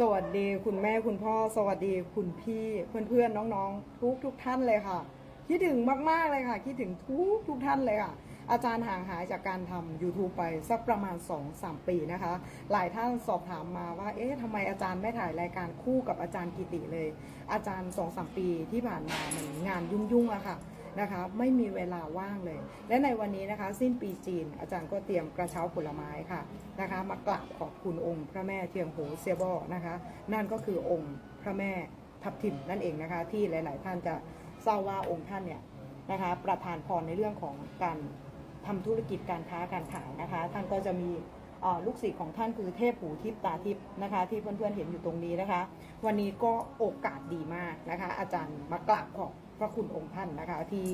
สวัสดีคุณแม่คุณพ่อ สวัสดีคุณพี่เพื่อนๆน้องๆ ทุกทุกท่านเลยค่ะ คิดถึงมากๆเลยค่ะ คิดถึงทุกทุกท่านเลยค่ะ อาจารย์ห่างหายจากการทำ YouTube ไปสักประมาณ 2-3 ปีนะคะ หลายท่านสอบถามมาว่า เอ๊ะทำไมอาจารย์ไม่ถ่ายรายการคู่กับอาจารย์กิติเลย อาจารย์ 2-3 ปีที่ผ่านมามันงานยุ่งๆอะค่ะ นะคะไม่มีเวลาว่างเลย และในวันนี้นะคะ สิ้นปีจีน อาจารย์ก็เตรียมกระเช้าผลไม้ค่ะนะคะมากราบขอบคุณองค์พระแม่เทียงโหเซียบอนะคะ นั่นก็คือองค์พระแม่ทับทิมนั่นเองนะคะ ที่หลาย ๆ ท่านจะทราบว่าองค์ท่านเนี่ยนะคะประทานพรในเรื่องของการทำธุรกิจการค้าการขายนะคะ ท่านก็จะมีลูกศิษย์ของท่านคือเทพหูทิพตาทิพนะคะ ที่เพื่อนๆเห็นอยู่ตรงนี้นะคะ วันนี้ก็โอกาสดีมากนะคะ อาจารย์มากราบขอบ พระคุณองค์ท่านนะคะ ที่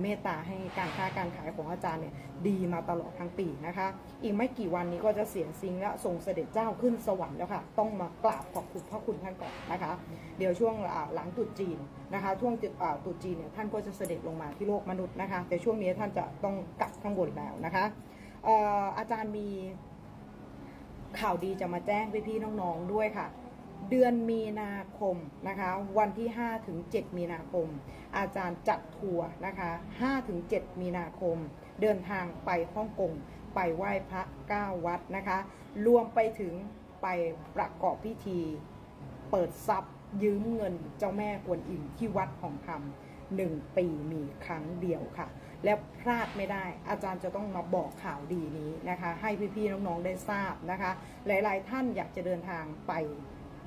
เมตตาให้การค้าการขายของอาจารย์เนี่ยดีมาตลอดทั้งปีนะคะ อีกไม่กี่วันนี้ก็จะเสียงซิงและทรงเสด็จเจ้าขึ้นสวรรค์แล้วค่ะ ต้องมากราบขอบคุณพระคุณท่านก่อนนะคะ เดี๋ยวช่วงหลังตรุษจีนนะคะช่วงจุดอ่าตรุษจีนเนี่ยท่านก็จะเสด็จลงมาที่โลกมนุษย์นะคะ แต่ช่วงนี้ท่านจะต้องกลับข้างบนแล้วนะคะเอ่ออาจารย์มีข่าวดีจะมาแจ้งพี่ๆน้องๆด้วยค่ะ เดือนมีนาคมนะคะ วันที่ 5 ถึง 7 มีนาคม อาจารย์จัดทัวร์นะคะ 5 ถึง 7 มีนาคม เดินทางไปฮ่องกงไปไหว้พระ9วัดนะคะ รวมไปถึงไปประกอบพิธี เปิดทรัพย์ยืมเงินเจ้าแม่กวนอิมที่วัดของคำหนึ่งปีมีครั้งเดียวค่ะ และพลาดไม่ได้อาจารย์จะต้องมาบอกข่าวดีนี้นะคะ ให้พี่ๆน้องๆได้ทราบนะคะ หลายๆท่านอยากจะเดินทางไป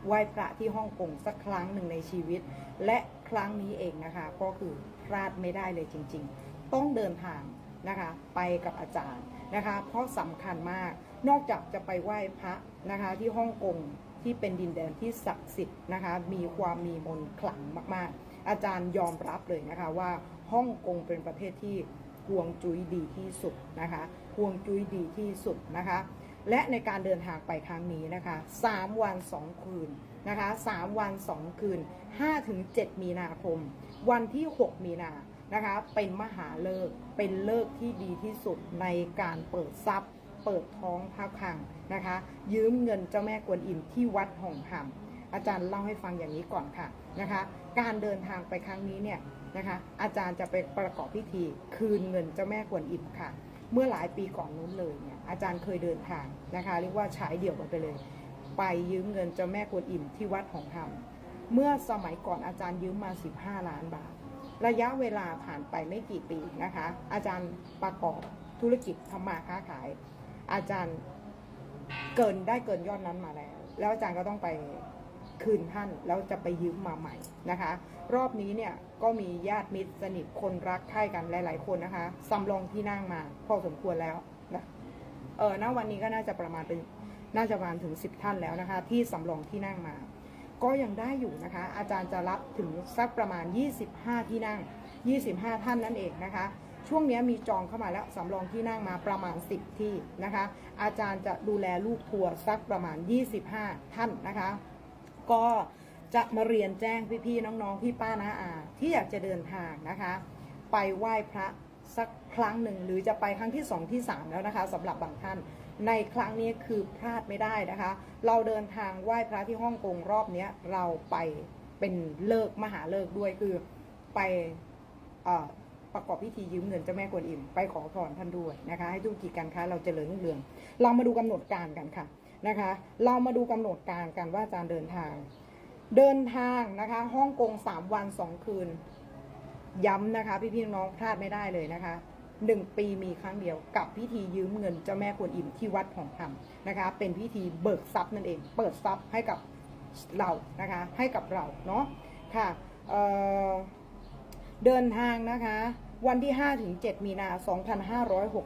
ไหว้พระที่ฮ่องกงสักครั้งหนึ่งในชีวิต และครั้งนี้เองนะคะก็คือพลาดไม่ได้เลยจริง ๆ ต้องเดินทางนะคะไปกับอาจารย์นะคะ เพราะสำคัญมากนอกจากจะไปไหว้พระนะคะที่ฮ่องกงที่เป็นดินแดนที่ศักดิ์สิทธิ์นะคะมีความมีมนต์ขลังมากๆ อาจารย์ยอมรับเลยนะคะว่าฮ่องกงเป็นประเทศที่ห่วงจุ้ยดีที่สุดนะคะห่วงจุ้ยดีที่สุดนะคะ และในการเดินทางไปครั้งนี้นะคะ 3 วัน 2 คืนนะคะ 3 วัน 2 คืน 5-7 มีนาคม วันที่ 6 มีนานะคะเป็นมหาเลิกเป็นเลิกที่ดีที่สุดในการเปิดทรัพย์ เปิดท้องพระคลังนะคะ ยืมเงินเจ้าแม่กวนอิมที่วัดหงหำอาจารย์เล่าให้ฟังอย่างนี้ก่อนค่ะนะคะ การเดินทางไปครั้งนี้เนี่ยนะคะ อาจารย์จะไปประกอบพิธีคืนเงินเจ้าแม่กวนอิมค่ะ เมื่อหลายปีก่อนนู้นเลยเนี่ยอาจารย์เคยเดินทางนะคะเรียกว่าฉายเดี่ยวกันไปเลย ไปยืมเงินเจ้าแม่กวนอิมที่วัดของธรรมเมื่อสมัยก่อนอาจารย์ยืมมา 15 ล้านบาท ระยะเวลาผ่านไปไม่กี่ปีนะคะ อาจารย์ประกอบธุรกิจทำมาค้าขาย อาจารย์เกินได้เกินยอดนั้นมาแล้ว แล้วอาจารย์ก็ต้องไป คืนท่านแล้วจะไปยืมมาใหม่นะคะ รอบนี้เนี่ยก็มีญาติมิตรสนิทคนรักใคร่กันหลาย ๆ คนนะคะสำรองที่นั่งมาพอสมควรแล้วนะเออณวันนี้ก็น่าจะประมาณเป็นน่าจะประมาณถึง 10 ท่านแล้วนะคะ ที่สำรองที่นั่งมา ก็ยังได้อยู่นะคะ อาจารย์จะรับถึงสักประมาณ 25 ที่นั่ง 25 ท่านนั่นเองนะคะช่วงนี้มีจองเข้ามาแล้วสำรองที่นั่งมาประมาณ 10 ที่นะคะ อาจารย์จะดูแลลูกทัวร์สักประมาณ 25 ท่านนะคะ ก็จะมาเรียนแจ้งพี่ๆน้องๆพี่ป้านาอาที่อยากจะเดินทางนะคะ ไปไหว้พระสักครั้งหนึ่ง หรือจะไปครั้งที่ 2 ที่ 3 แล้วนะคะสำหรับบางท่าน ในครั้งนี้คือพลาดไม่ได้นะคะ เราเดินทางไหว้พระที่ฮ่องกงรอบนี้เราไปเป็นเลิกมหาเลิกด้วยคือไปอประกอบพิธียืมเงินเจ้าแม่กวนอิมไปขอพรท่านด้วยนะคะ ให้ธุรกิจการค้าเราเจริญรุ่งเรือง เรามาดูกำหนดการกันค่ะ นะคะ เรามาดูกำหนดการกันว่าอาจารย์เดินทาง เดินทางนะคะฮ่องกง3วัน2คืน ย้ำนะคะ พี่พี่ๆน้องๆพลาดไม่ได้เลยนะคะหนึ่งปีมีครั้งเดียวกับพิธียืมเงินเจ้าแม่กวนอิมที่วัดของธรรมนะคะ เป็นพิธีเบิกทรัพย์นั่นเอง เปิดทรัพย์ให้กับเรานะคะ ให้กับเราเนาะค่ะเอ่อ เดินทางนะคะ วันที่ 5 ถึง 7 มีนา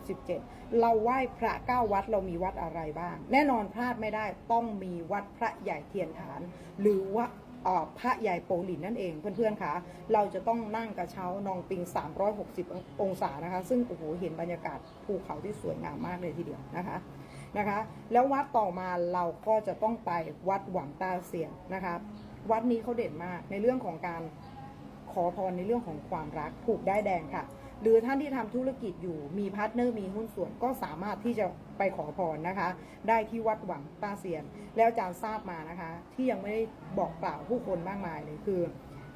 2567 เราไหว้พระเก้าวัดเรามีวัดอะไรบ้าง แน่นอนพลาดไม่ได้ต้องมีวัดพระใหญ่เทียนฐาน หรือว่าพระใหญ่โปหลินนั่นเองเพื่อนๆคะเราจะต้องนั่งกระเช้านองปิง 360 องศานะคะ ซึ่งโอ้โหเห็นบรรยากาศภูเขาที่สวยงามมากเลยทีเดียวนะคะนะคะ แล้ววัดต่อมาเราก็จะต้องไปวัดหวังตาเสียงนะคะ วัดนี้เขาเด่นมากในเรื่องของการ ขอพรในเรื่องของความรักผูกได้แดงค่ะ หรือท่านที่ทำธุรกิจอยู่มีพาร์ทเนอร์มีหุ้นส่วนก็สามารถที่จะไปขอพรนะคะ ได้ที่วัดหวังตาเซียน แล้วอาจารย์ทราบมานะคะ ที่ยังไม่ได้บอกกล่าวผู้คนมากมายเลยคือ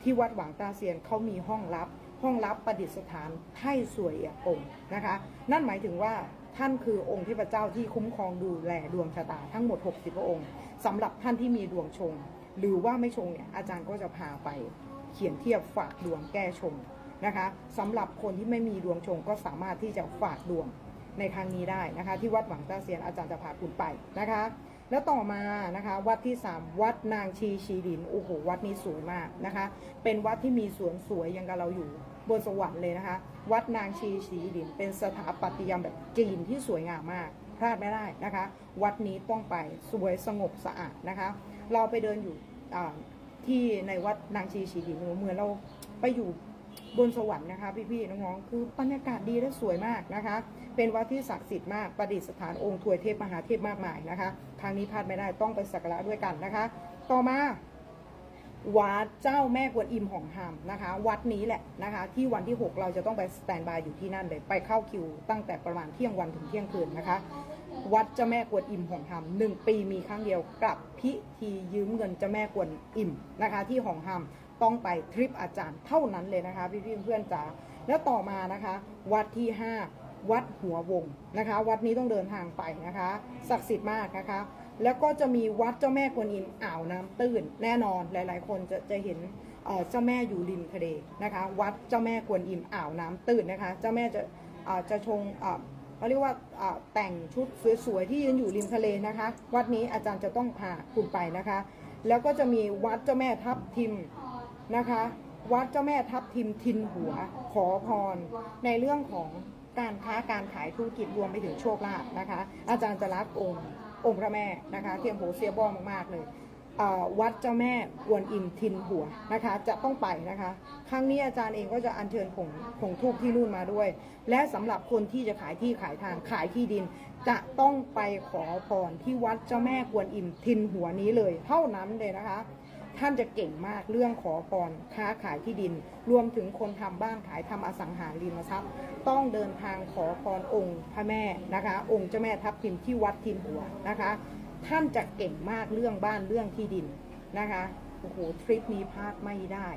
ที่วัดหวังตาเซียนเขามีห้องลับ ห้องลับประดิษฐานไท่สวยเอียองค์นะคะ นั่นหมายถึงว่าท่านคือองค์เทพเจ้าที่คุ้มครองดูแลดวงชะตาทั้งหมด 60 พระองค์สำหรับท่านที่มีดวงชง หรือว่าไม่ชงเนี่ยอาจารย์ก็จะพาไป เขียนเทียบฝากดวงแก้ชงนะคะสำหรับคนที่ไม่มีดวงชงก็สามารถที่จะฝากดวงในครั้งนี้ได้นะคะ ที่วัดหวังตาเซียนอาจารย์จะพาคุณไปนะคะ แล้วต่อมานะคะ วัดที่ 3 วัดนางชีชีดินโอ้โหวัดนี้สวยมากนะคะ เป็นวัดที่มีสวนสวยยังกับเราอยู่บนสวรรค์เลยนะคะ วัดนางชีชีดิน เป็นสถาปัตยกรรมแบบจีนที่สวยงามมากพลาดไม่ได้นะคะ วัดนี้ต้องไปสวยสงบสะอาดนะคะ เราไปเดินอยู่ ที่ในวัดนางชีชีดินเหมือนเราไปอยู่บนสวรรค์นะคะพี่ๆน้องๆคือบรรยากาศดีและสวยมากนะคะ เป็นวัดที่ศักดิ์สิทธิ์มากประดิษฐานองค์ถวยเทพมหาเทพมากมายนะคะทางนี้พลาดไม่ได้ต้องไปสักการะด้วยกันนะคะ ต่อมาวัดเจ้าแม่กวนอิมของหามนะคะ วัดนี้แหละนะคะ ที่วันที่ 6 เราจะต้องไปสแตนบายอยู่ที่นั่นเลย ไปเข้าคิวตั้งแต่ประมาณเที่ยงวันถึงเที่ยงคืนนะคะ วัดเจ้าแม่กวนอิมของหามหนึ่งปีมีครั้งเดียวกับพิธียืมเงินเจ้าแม่กวนอิมนะคะ ที่ของหามต้องไปทริปอาจารย์เท่านั้นเลยนะคะ พี่ๆเพื่อนจ๋าแล้วต่อมานะคะ วัดที่ 5 วัดหัววงนะคะ วัดนี้ต้องเดินทางไปนะคะศักดิ์สิทธิ์มากนะคะ แล้วก็จะมีวัดเจ้าแม่กวนอิมอ่าวน้ำตื้น แน่นอนหลายๆ คนจะจะเห็นเจ้าแม่อยู่ริมทะเลนะคะ วัดเจ้าแม่กวนอิมอ่าวน้ำตื้นนะคะ เจ้าแม่จะจะชง เขาเรียกว่าแต่งชุดสวยๆที่ยืนอยู่ริมทะเลนะคะ วัดนี้อาจารย์จะต้องพาคุณไปนะคะ แล้วก็จะมีวัดเจ้าแม่ทับทิมนะคะ วัดเจ้าแม่ทับทิมทินหัว ขอพร ในเรื่องของการค้าการขายธุรกิจรวมไปถึงโชคลาภนะคะ อาจารย์จะรักองค์องค์พระแม่นะคะเทียมโหเสียบอมากๆเลย วัดเจ้าแม่กวนอิมทินหัวนะคะ จะต้องไปนะคะ ครั้งนี้อาจารย์เองก็จะอัญเชิญผงผงทูบที่นู่นมาด้วย และสำหรับคนที่จะขายที่ขายทางขายที่ดิน จะต้องไปขอพรที่วัดเจ้าแม่กวนอิมทินหัวนี้เลย เท่านั้นเลยนะคะ ท่านจะเก่งมากเรื่องขอพรค้าขายที่ดิน รวมถึงคนทำบ้านขายทำอสังหาริมทรัพย์ ต้องเดินทางขอพรองค์พระแม่นะคะ องค์เจ้าแม่ทับทิมที่วัดทินหัวนะคะ ท่านจะเก่งมากเรื่องบ้านเรื่องที่ดินนะคะโอ้โหทริปนี้พลาดไม่ได้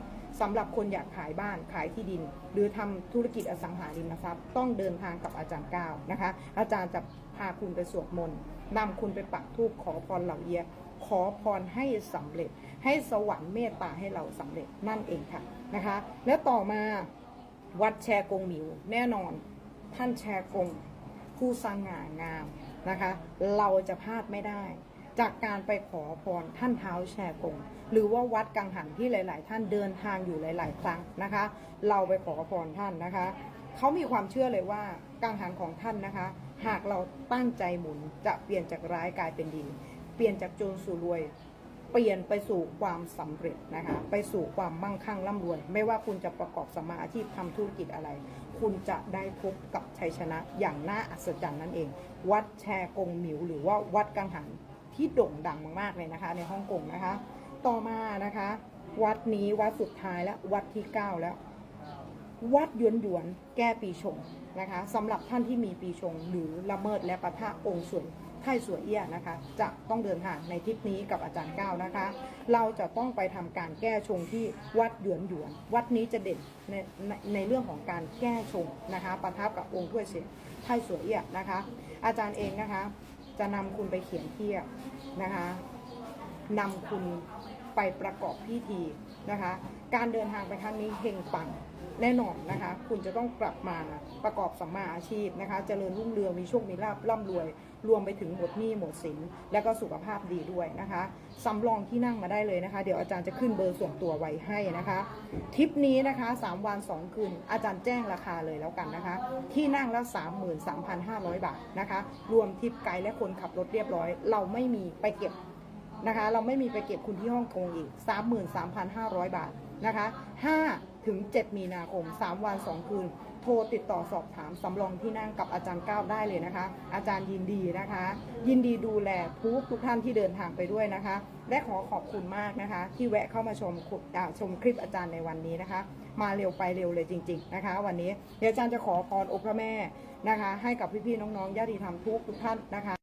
สำหรับคนอยากขายบ้านขายที่ดิน หรือทำธุรกิจอสังหาริมทรัพย์ต้องเดินทางกับอาจารย์ก้าวนะคะ อาจารย์จะพาคุณไปสวดมนต์นำคุณไปปักธูปขอพรเหล่าเยียขอพรให้สำเร็จ ให้สวรรค์เมตตาให้เราสำเร็จนั่นเองค่ะนะคะ แล้วต่อมาวัดแชกงหมิวแน่นอนท่านแชกงผู้สง่างาม นะคะ เราจะพลาดไม่ได้ จากการไปขอพรท่านเท้าแชกงหรือว่าวัดกังหันที่หลาย ๆ ท่านเดินทางอยู่หลาย ๆ ครั้งนะคะ เราไปขอพรท่านนะคะเขามีความเชื่อเลยว่ากังหันของท่านนะคะ หากเราตั้งใจหมุนจะเปลี่ยนจากร้ายกลายเป็นดี เปลี่ยนจากจนสู่รวยเปลี่ยนไปสู่ความสำเร็จนะคะ ไปสู่ความมั่งคั่งร่ำรวย ไม่ว่าคุณจะประกอบสมมาอาชีพทำธุรกิจอะไร คุณจะได้พบกับชัยชนะอย่างน่าอัศจรรย์นั่นเอง วัดแชกงหมิวหรือว่าวัดกังหันที่โด่งดังมากๆเลยนะคะ ในฮ่องกงนะคะ ต่อมานะคะ วัดนี้วัดสุดท้ายแล้ววัดที่ 9 แล้ว วัดหยวนหยวนๆแก้ปีชงนะคะสำหรับท่านที่มีปีชงหรือละเมิดและปะทะองค์ส่วน ไท่สวยเอี้ยนะคะ จะต้องเดินทางในทริปนี้กับอาจารย์ก้าวนะคะ เราจะต้องไปทำการแก้ชงที่วัดหยวนหยวน วัดนี้จะเด่นในในในเรื่องของการแก้ชงนะคะปะทับกับองค์ถ้วยเสียไท่สวยเอี้ยนะคะ อาจารย์เองนะคะ จะนำคุณไปเขียนเทียบนะคะนำคุณ ไปประกอบพิธีนะคะ การเดินทางไปครั้งนี้เฮงปังแน่นอนนะคะ คุณจะต้องกลับมาประกอบสัมมาอาชีพนะคะเจริญรุ่งเรืองมีโชคมีลาภร่ำรวย รวมไปถึงหมดหนี้หมดสิน และก็สุขภาพดีด้วยนะคะสำรองที่นั่งมาได้เลยนะคะ เดี๋ยวอาจารย์จะขึ้นเบอร์ส่วนตัวไว้ให้นะคะทริปนี้นะคะ 3 วัน 2 คืน อาจารย์แจ้งราคาเลยแล้วกันนะคะ ที่นั่งละ33,500 บาทนะคะ รวมทริปไกด์และคนขับรถเรียบร้อย เราไม่มีไปเก็บ นะคะ เราไม่มีไปเก็บคุณที่ฮ่องกงอีก 33,500 บาทนะคะ5ถึง 7 มีนาคม 3 วัน 2 คืน โทรติดต่อสอบถามสำรองที่นั่งกับอาจารย์ก้าวได้เลยนะคะ อาจารย์ยินดีนะคะ ยินดีดูแลทุกทุกท่านที่เดินทางไปด้วยนะคะ และขอขอบคุณมากนะคะ ที่แวะเข้ามาชมชมคลิปอาจารย์ในวันนี้นะคะ มาเร็วไปเร็วเลยจริง ๆนะคะ วันนี้เดี๋ยวอาจารย์จะขอพรองค์พระแม่นะคะ ให้กับพี่ๆน้องๆญาติธรรมทุกทุกท่านนะคะ